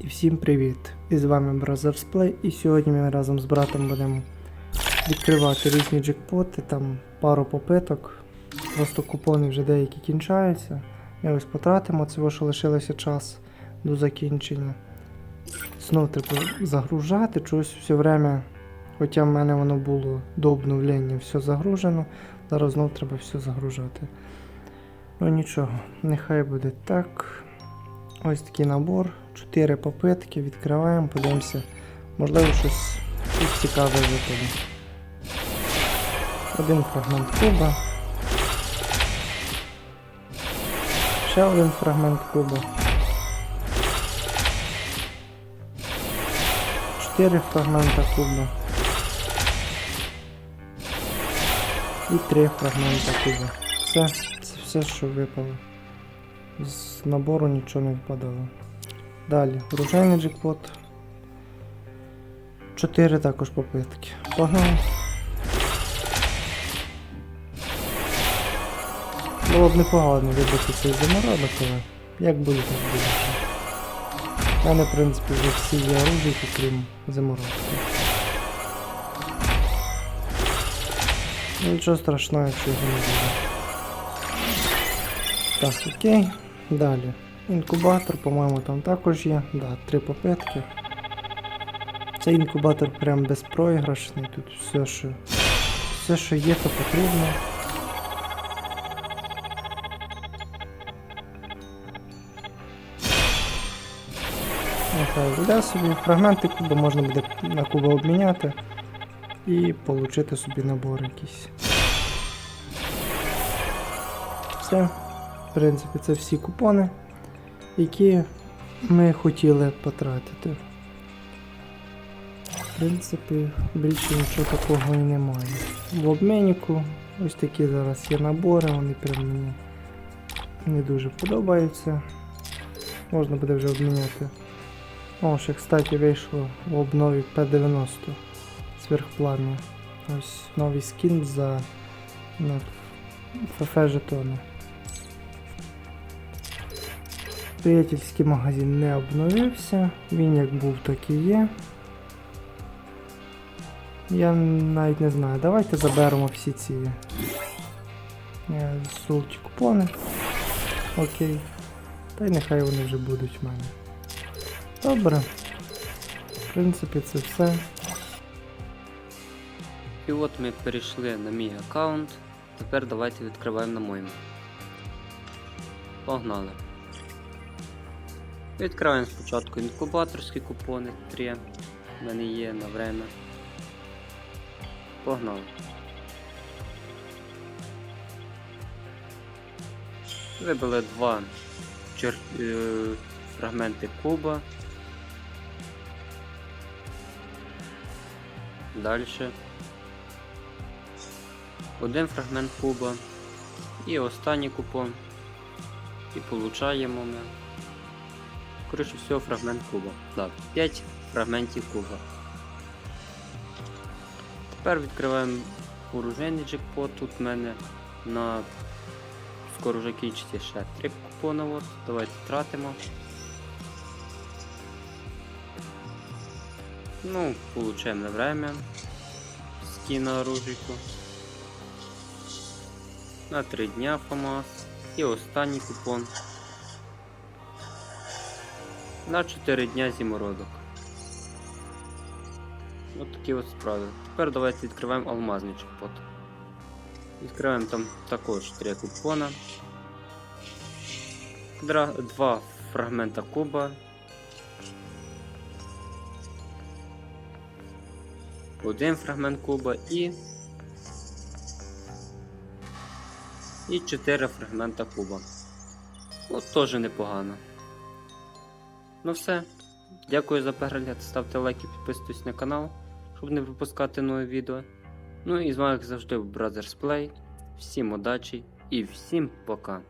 І всім привіт! І з вами Brothers. І сьогодні ми разом з братом будемо відкривати різні джекпоти, там пару попиток. Просто купони вже деякі кінчаються. Ми ось потратимо цього, що лишилося час до закінчення. Знов треба загружати, чогось все время. Хоча в мене воно було до обновлення все загружено, зараз знов треба все загружати. Ну нічого, нехай буде так. Ось такий набор. Чотири попитки, відкриваємо, подивимося. Можливо, щось, цікаве випаде. Один фрагмент куба. Ще один фрагмент куба. Чотири фрагмента куба. І три фрагмента куба. Все, це все, що випало. З набору нічого не випадало. Далі, оружейний джекпот. Чотири також попитки. Погнали. Було б непогано вибити цей заморозок, але як буде, так буде. У мене, в принципі, вже всі є оружейки, крім заморозки. Ну, Нічого страшного, якщо його не буде. Так, окей. Далі. Інкубатор, по-моєму, там також є. Да, три попитки. Цей інкубатор прям безпроіграшний. Тут все, що, все, що є, то потрібно. Нехай буде собі. Фрагменти куба можна буде на куба обміняти і отримати собі набор якийсь. Все. В принципі, це всі купони, які ми хотіли потратити. В принципі, більше нічого такого і немає. В обміннику ось такі зараз є набори, вони прям мені не дуже подобаються. Можна буде вже обміняти. О, ще, кстати, вийшло в обнові P90 сверхплам'я. Ось новий скін за ФФ жетони. Приятельський магазин не обновився, він як був, так і є. Я навіть не знаю, давайте заберемо всі ці е, золоті купони. Окей. Та й нехай вони вже будуть в мене. Добре. В принципі, це все. І от ми перейшли на мій аккаунт. Тепер давайте відкриваємо на моєму. Погнали. Відкриваємо спочатку інкубаторські купони 3. У мене є на время. Погнали. Вибили два чер... фрагменти куба. Дальше. Один фрагмент куба. І останній купон. І получаємо ми. Коротше всього фрагмент куба. Так, 5 фрагментів куба. Тепер відкриваємо оружейний джекпот. Тут в мене на скоро вже кінчиться ще 3 купони. От. Давайте тратимо. Ну, получаем на время скина оружейку. На 3 дня ФАМАС. І останній купон. На 4 дня зімородок. От такі от справи. Тепер давайте відкриваємо алмазний чекпот. Відкриваємо там також 3 купона. Два фрагмента куба. Один фрагмент куба і. І 4 фрагмента куба. От теж непогано. Ну все. Дякую за перегляд. Ставте лайки, підписуйтесь на канал, щоб не пропускати нові відео. Ну і з вами як завжди в Brothers Play. Всім удачі і всім пока.